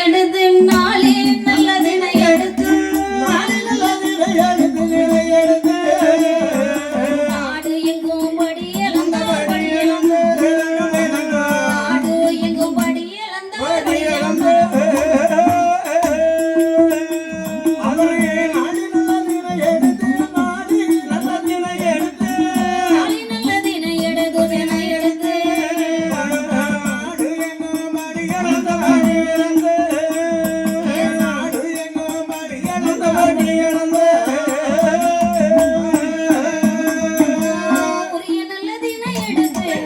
எடுத்து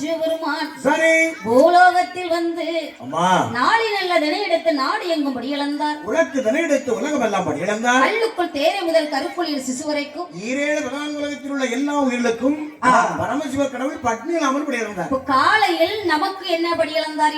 சிவபெருமான் சரி. பூலோகத்தில் வந்து அம்மா. நாளை நல்லதனை எடுத்து நாடு எங்கும் படி இழந்தார் உனக்கு தனி எடுத்து உலகம் எல்லாம் படி இழந்தார் கல்லுக்குள் தேரை முதல் கருப்புள்ளில் சிசு வரைக்கும். ஈரேழு பிரதான உலகத்தில் உள்ள எல்லா உயிர்களுக்கும் பரமசிவ கடவுள் பட்னியில் அமர்படி இருந்தார் இப்ப காலையில் நமக்கு என்ன படி இழந்தார்